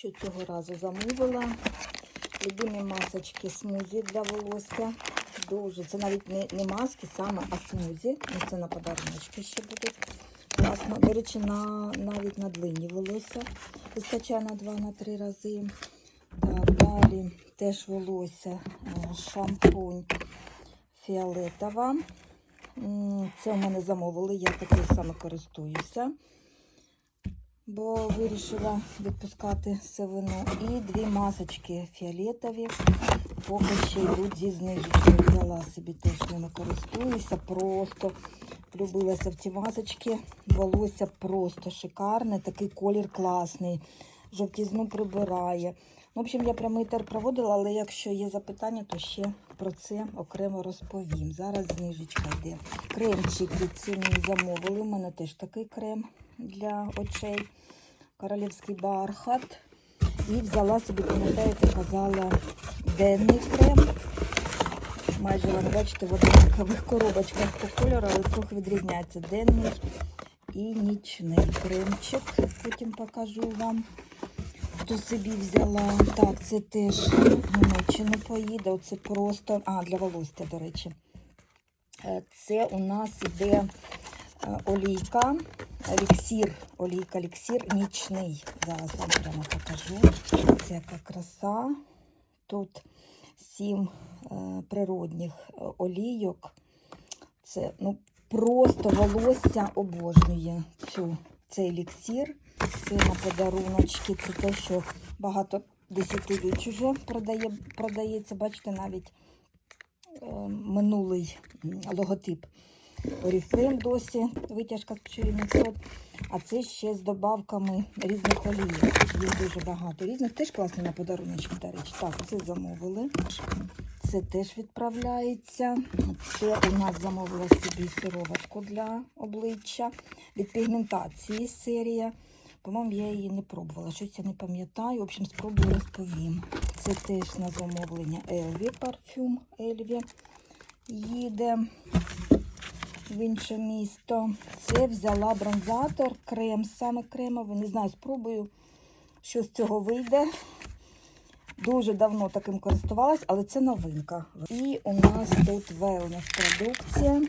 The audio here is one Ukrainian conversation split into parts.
що цього разу замовила. Любимі масочки смузі для волосся. Дуже. Це навіть не, не маски саме, а смузі. Ну, це на подаруночки ще будуть. Класно. До речі, на, навіть на длині волосся. Вистачає на 2-3 рази. Далі теж волосся. е, Шампунь фіолетова. Це у мене замовили, я такою саме користуюся бо вирішила відпускати сивину. І дві масочки фіолетові. Поки ще йдуть зі знижечкою. Взяла собі теж ними користуюся. Просто влюбилася в ці масочки. Волосся просто шикарне, такий колір класний. Жовтізну прибирає. В общем, я прямий тер проводила, але якщо є запитання, то ще про це окремо розповім. Зараз знижечка йде. Кремчики ці мені замовили. У мене теж такий крем для очей. Королівський бархат. І взяла собі, пам'ятаєте, казала денний крем. Майже, ви бачите, в однакових коробочках по кольору, але трохи відрізняється денний і нічний кремчик. Потім покажу вам. Хто собі взяла. Так, це теж в Німеччину поїде. Оце просто. А, для волосся, до речі. Е, Це у нас іде е, олійка, еліксір, олійка, еліксір нічний. Зараз вам прямо покажу. Це яка краса. Тут сім е, природних е, олійок. Це ну, просто волосся обожнює цю, цей еліксір. Це на подаруночки. Це те, що багато десятиліть вже продає, продається. Бачите, навіть е, минулий логотип. Оріфлейм досі, витяжка з пчелиних сот. А це ще з добавками різних олійок. Є дуже багато різних. Теж класні на подаруночки, до речі. Так, це замовили. Це теж відправляється. Це у нас замовила собі сироватку для обличчя. Від пігментації серія. По-моєму, я її не пробувала. Щось я не пам'ятаю. В общем, спробую розповім. Це теж на замовлення Елві парфюм Елві. Їде в інше місто. Це взяла бронзатор, крем, саме кремовий. Не знаю, спробую, що з цього вийде. Дуже давно таким користувалась, але це новинка. І у нас тут wellness продукція.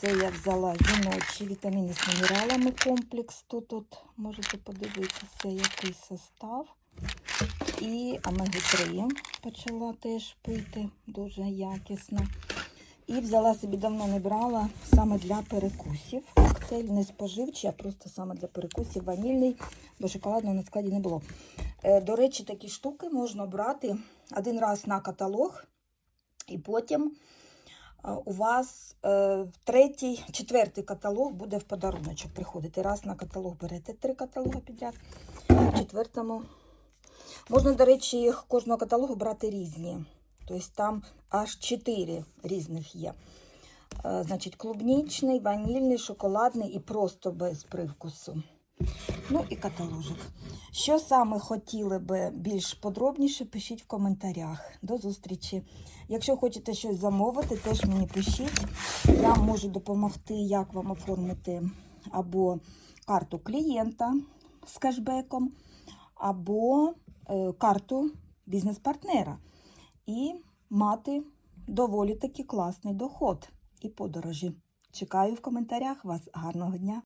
Це я взяла жіночі вітаміни з мінералами комплекс. Тут от можете подивитися, який состав. І омегу-3 почала теж пити, дуже якісно. І взяла собі давно не брала саме для перекусів. Коктейль не споживчий, а просто саме для перекусів ванільний, бо шоколадного на складі не було. Е, До речі, такі штуки можна брати один раз на каталог, і потім е, у вас е, третій, четвертий каталог буде в подаруночок приходити. Раз на каталог берете три каталоги підряд, в четвертому. Можна, до речі, кожного каталогу брати різні. Тобто там аж чотири різних є. Е, Значить, клубнічний, ванільний, шоколадний і просто без привкусу. Ну і каталожик. Що саме хотіли би більш подробніше, пишіть в коментарях. До зустрічі. Якщо хочете щось замовити, теж мені пишіть. Я можу допомогти, як вам оформити або карту клієнта з кешбеком, або е, карту бізнес-партнера. І мати доволі таки класний доход і подорожі. Чекаю в коментарях вас. Гарного дня!